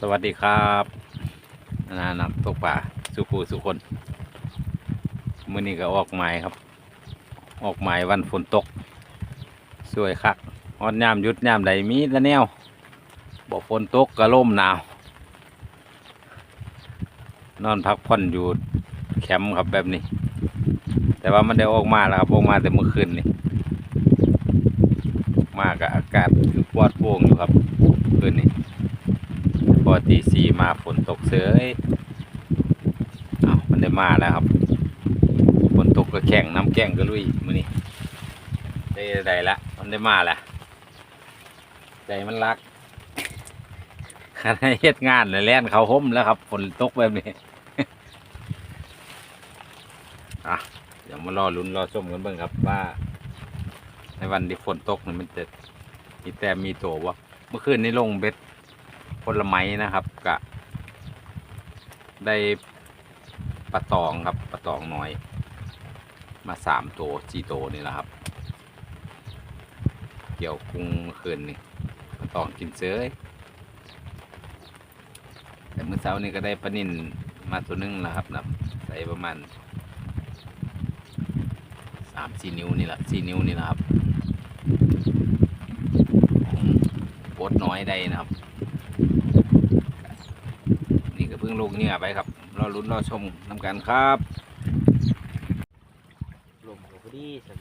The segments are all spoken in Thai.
สวัสดีครับนานักตกป่าสุภูสุคนมื่อนี้ก็ออกหมายครับ ออกหมายวันฝนตก สวยคักออนยามยุดยามใดมีละแนวบอกฝนตกก็ล่มหนาว นอนพักผ่อนอยู่แคมป์ครับแบบนี้ แต่ว่ามันได้ออกมาแล้วครับออกมาแต่เมื่อคืนนี่มากับอากาศคือปลอดโปร่งอยู่ครับคืนนี้ พอตีสี่มาฝนตกเสยเอามันได้มาแล้วครับฝนตกก็แข่งน้ำแกงก็ลุยมือนี้ได้ได้ละมันได้มาแล้วใจมันรักขณะเฮ็ดงานเลยแล่นเขาห่มแล้วครับฝนตกแบบนี้อะเดี๋ยวมารอลุ้นรอชมกันเบิ่งครับว่า ในวันที่ฝนตกนี่มันจะมีแต่มีโตวะเมื่อคืนนี้ลงเบ็ด ผลไม้นะครับกะ ได้ปลาตองครับปลาตองน้อย มาสามตัวจีโตนี่แหละครับ เกี่ยวกุ้งเมื่อคืนนี่ปลาตองกินเซ้ยแต่เมื่อเช้านี้ก็ได้ปลานินมาตัวหนึงแล้วครับนะใส่ประมาณสามสี่นิ้วนี่แหละสี่นิ้วนี่แหละครับโคตรน้อยได้นะครับ ลูกเนี่ยไปครับรอลุ้นรอชมน้ำกันครับลมพอดีสัน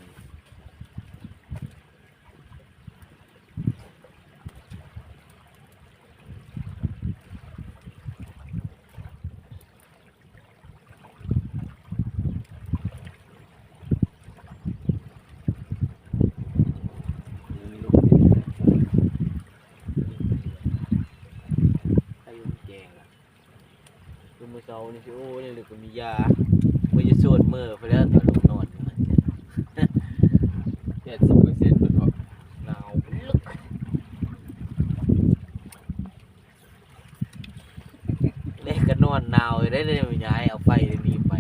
มีลูก ใครมันแจงอะคือมือเสานี่สิโอ้นี่หรือก็ มียามือจะสวดมือไปแล้วตอนลงนอนมันจะแปดสิบเปอร์เซ็นต์ครับหนาวลึกเล่ก็นอนหนาวได้เลยไม่ย้ายเอาไฟเดี๋ยนี้ไป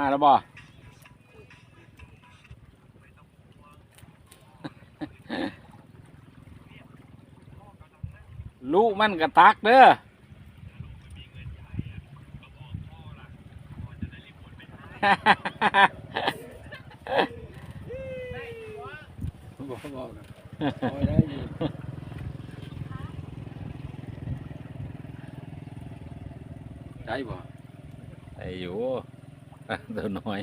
มาแล้วบ่ลูกมันกระตักเด้อบอกบอกนะโอ้ยได้อยู่ได้บ่ได้อยู่ ตัวน้อย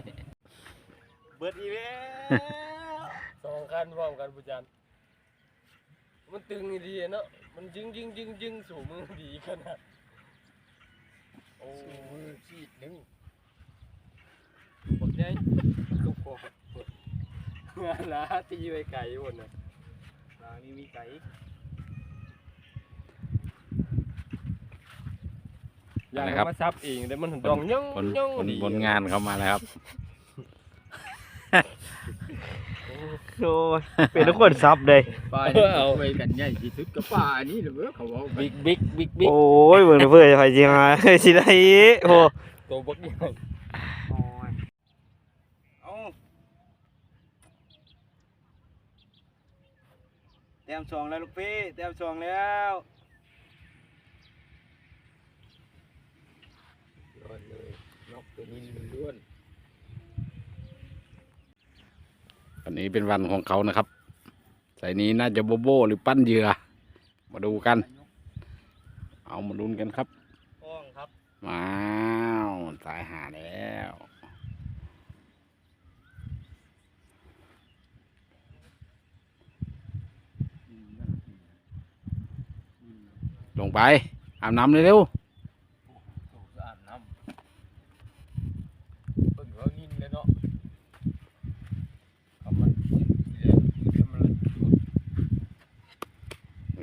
เบิดอีกแล้วสองคันพร้อมกันผู้จันมันตึงดีเนาะ มันยึงยึงยึงยึงสู่มือดีขนาดโอ้มือขีดหนึงบอกได้ก็พอเมื่อลาตีไปไก่หมดนะลานี่มีไก่ อันไหนครับมาซับเองแต่มันดองยังผลยังผลดีผลงานเข้ามาแล้วครับโอ้ยเป็นทุกคนซับเลยป่านี่เอาไปกันใหญ่ที่สุดก็ป่านี่เลยเว้ยเขาบอกไปบิ๊กบิ๊กบิ๊กบิ๊กโอ้ยเบิ่งเพื่อนไปจริงฮะสิได้โอ้ตัวบักใหญ่เอาเต็มสองแล้วลูกพี่เต็มสองแล้ว ยอดเลยนกตัวนี้มันล้วนวันนี้เป็นวันของเขานะครับใส่นี้น่าจะโบโบหรือปั้นเหยื่อ มาดูกัน เอามาลุ้นกันครับห้องครับว้าวสายหาแล้วลงไปอาบน้ำเลยเร็วถูกสะอาดน้ำเพิ่งเขานินเลยเนาะคำมันทีแรกคือมันเล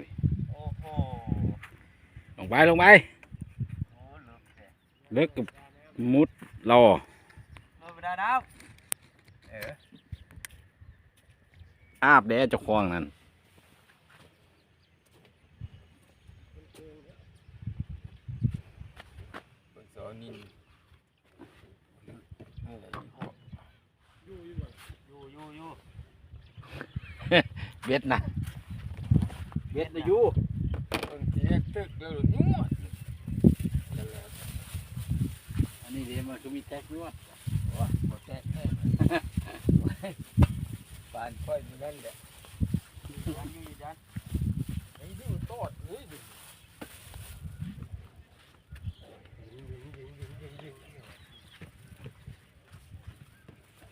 ยโอ้โห ลง ไปลงไปโอ้เลิกแต่เลิกกับมุดรอเลิกไปได้แล้วเอออาบแดดเจ้าของนั่นเพิ่งสอนนินอะไรอีกพวกอยู่อยู่อยู่เบ็ดนะเบ็ดนะอยู่ เพิ่งเจ๊กตึกแล้วหรือนุ่มนั่นแหละอันนี้เดี๋ยวมันก็มีแท็กด้วยว่าหมดแท้แน่ปานค่อยอยู่นั่นแหละยันอยู่ยันไอ้ดูตอดเฮ้ยดูยิงยิงยิงยิงยิงยิง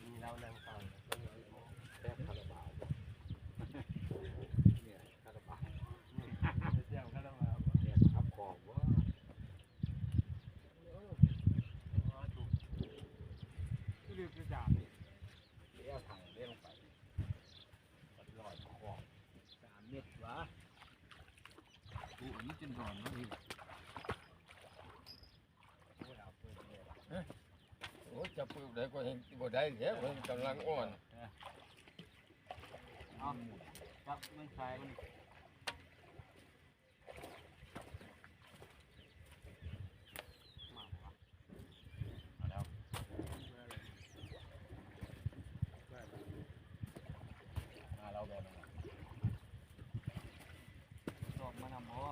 มีเรานั่งฟังต้องเอาแทบคาราบาวเนี่ยคาราบาวเจ้าคาราบาวเนี่ยครับของว่า ที่ลืมจะจ่า เดี๋ยวถังเลี้ยงไปลอยของสามเม็ดวะ กูอันนี้จนร้อนแล้วนี่โอ้จะปลูกได้ก็เห็นบ่ได้แล้วเห็นกำลังอ่อน เอาจับไม่ใช่มัน มาเราแบบนั้น สอบมานำบ่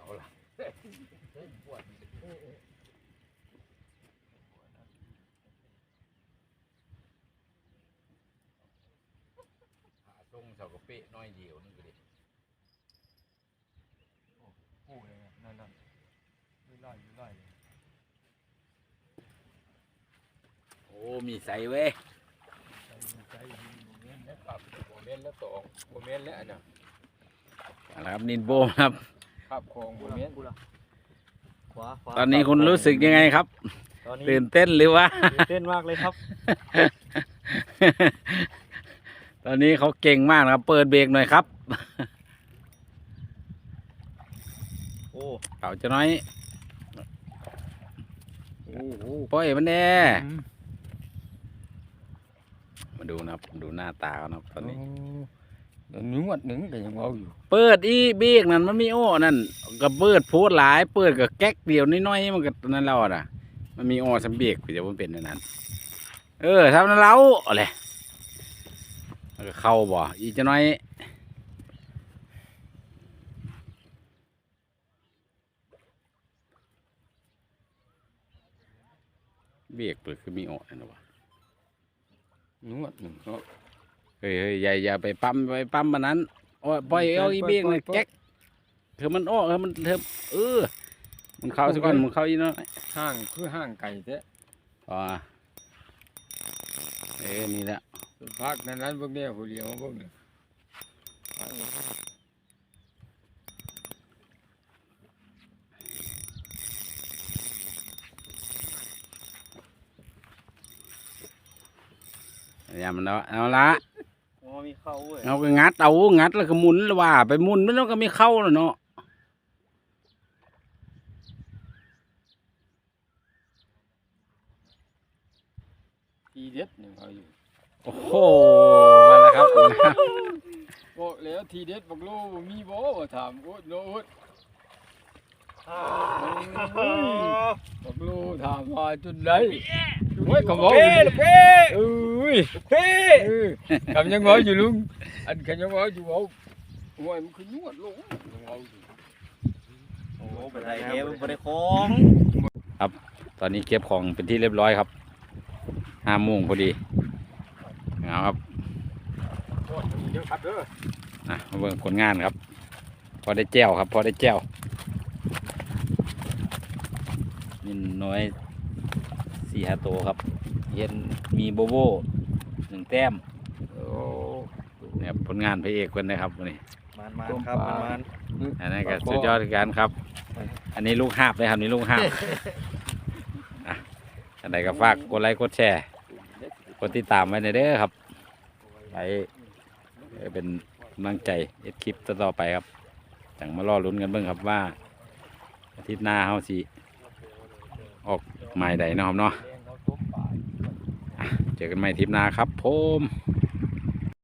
เอาละปวดหาทรงเสากระเปะน้อยเดียวนึงก็ดิปูเลยนั่นนั่นไม่ไล่ไม่ไล่โอ้ มีใส่เว้ยใส่ใส่โมเมนต์แล้วครับโมเมนต์แล้วตองโมเมนต์แล้วอันน่ะ เอาละครับนินโบมครับ ครับของโมเมนต์ขวาขวาตอนนี้คุณรู้สึกยังไงครับ ตอนนี้ตื่นเต้นหรือว่า ตื่นเต้นมากเลยครับ ตอนนี้เขาเก่งมากนะครับ เปิดเบรกหน่อยครับ โอ้เขาจะน้อยโอ้โหปล่อยมันแน่มาดูนะครับ ดูหน้าตาเขานะครับตอนนี้ห นึ่งวัดหนึ่งแต่ยังเอาอยู่เปิดอีเบรกนั่นมันมีโอ้นั่นก็เปิดโพดหลาย เปิดกับแก๊กเดียวน้อยๆมันก็นั่นเราอะมันมีอ้อสำเบรกเดี๋ยวมันเป็นอันนั้น เออทำนั้นเราอะไรมันก็เข้าบ่อีจะน้อยเบรกเปิดคือมีอ้อนั่นนะวะหนึ่งวัดหนึ่งเขา เฮ้ยเฮ้ยอย่าอย่าไปปั๊มไปปั๊มมันนั้นโอ้ยปล่อยเอาอีเบี้ยงเลยแก๊กเธอมันอ้อเธอมันเธอเออมันเข้าสักก่อนมันเข้าอีเนาะห้างคือห้างไก่แท้อ๋อเอ้ยนี่แหละพักนั้นนั้นพวกเนี้ยผู้เดียวพวกเนี้ยอย่ามันเอาเอาละโอ้ มีเข้าเว้ยเอาก็งัดเอางัดแล้วก็หมุนแล้วว่า ไปหมุนไม่ต้องก็ไม่เข้าแล้วเนาะทีเด็ดนี่เขาอยู่โอ้โหมาแล้วครับมาแล้วบอกแล้วทีเด็ดบอกโลบ่มีบ่ว่าถามโอ๊ตโลโอ๊ต บอกโลถามว่าจุดไหนโอ้ยก็บอกเป้ลูกเป้เอ้ยลูกเป้เออคำยังบอกอยู่ลุงอันคำยังบอกอยู่เอาโอ้ยมันคือนวดลงยังเอาอยู่โอ้เป็นไรเด้บ่ได้ของตอนนี้เก็บของเป็นที่เรียบร้อยครับห้าโมงพอดีเอาครับโอ้ยเดี๋ยวครับเด้อนะมาเบิ่งผลงานครับ พอได้แจ้วครับ พอได้แจ้ว นินน้อยสี่ห้าตัวครับ เห็นมีโบโบหนึ่งแต้มโอ้เนี่ยผลงานพระเอกคนนะครับวันนี้มันมันครับมันมันอันนี้ก็สุดยอดคือกันครับ อันนี้ลูกหาบเลยครับนี่ลูกหาบอะอันไหนก็ฝากกดไลค์กดแชร์กดติดตามไว้ในอยเด้อครับไปเอ่อเป็นกำลังใจเอ็ดคลิปต่อๆไปครับจังมารอลุ้นกันเบิ่งครับว่าอาทิตย์หน้าเฮาสิ ออกหมายใดนะครับเนาะอะเจอกันใหม่ทริปหน้าครับผม